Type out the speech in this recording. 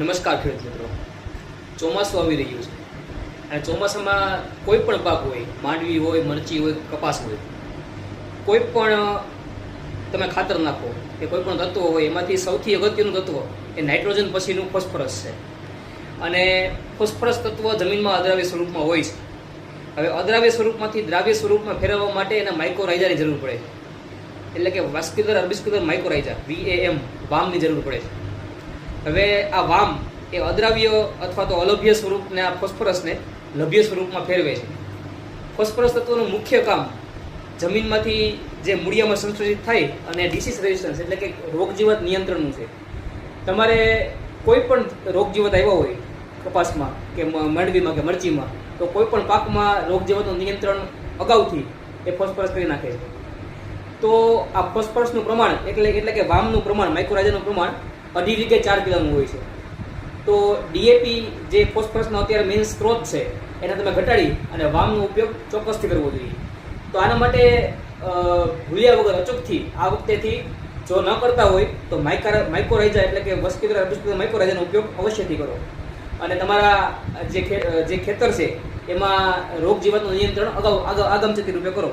નમસ્કાર ખેડૂત મિત્રો. ચોમાસું આવી રહ્યું છે. અને ચોમાસામાં કોઈ પણ પાક હોય, માંડવી હોય, મરચી હોય, કપાસ હોય, કોઈ પણ તમે ખાતર નાખો કે કોઈ પણ તત્વ હોય, એમાંથી સૌથી અગત્યનું તત્વ એ નાઇટ્રોજન પછીનું ફોસ્ફરસ છે. અને ફોસ્ફરસ તત્વ જમીનમાં અદ્રાવ્ય સ્વરૂપમાં હોય છે. હવે અદ્રાવ્ય સ્વરૂપમાંથી દ્રાવ્ય સ્વરૂપમાં ફેરવવા માટે એના માઇક્રોરાઇઝાની જરૂર પડે છે. એટલે કે વાસ્ક્યુલર અર્બિસ્ક્યુલર માઇક્રોરાઇઝા વીએએમ વામની જરૂર પડે છે. હવે આ વામ એ અદ્રાવ્ય અથવા તો અલભ્ય સ્વરૂપને, આ ફોસ્ફરસને લભ્ય સ્વરૂપમાં ફેરવે છે. ફોસ્ફરસ તત્વનું મુખ્ય કામ જમીનમાંથી જે મૂળિયામાં સંશોષિત થાય અને ડિસીઝ રેઝિસ્ટન્સ એટલે કે રોગજીવત નિયંત્રણનું છે. તમારે કોઈ પણ રોગજીવત આવ્યો હોય કપાસમાં કે માંડવીમાં કે મરચીમાં, તો કોઈ પણ પાકમાં રોગજીવતનું નિયંત્રણ અગાઉથી એ ફોસ્ફરસ કરી નાખે છે. તો આ ફોસ્ફરસનું પ્રમાણ એટલે એટલે કે વામનું પ્રમાણ માઇક્રોરાઇઝાનું પ્રમાણ અઢી વીઘે ચાર કિલોનું હોય છે. તો ડીએપી જે ફોસ્ફરસનો અત્યારે મેઇન સ્ત્રોત છે, એને તમે ઘટાડી અને વામનો ઉપયોગ ચોક્કસથી કરવો જોઈએ. તો આના માટે ભૂલ્યા વગર અચૂકથી આ વખતેથી જો ન કરતા હોય, તો માઇકા, માઇકોરાઇઝા એટલે કે વસ્ક્યુલર અર્બિસ્ક્યુલર માઇકોરાઇઝાનો ઉપયોગ અવશ્યથી કરો. અને તમારા, જે જે ખેતર છે, એમાં રોગ જીવાતનું નિયંત્રણ અગાઉ આગળ આગમચેતી રૂપે કરો.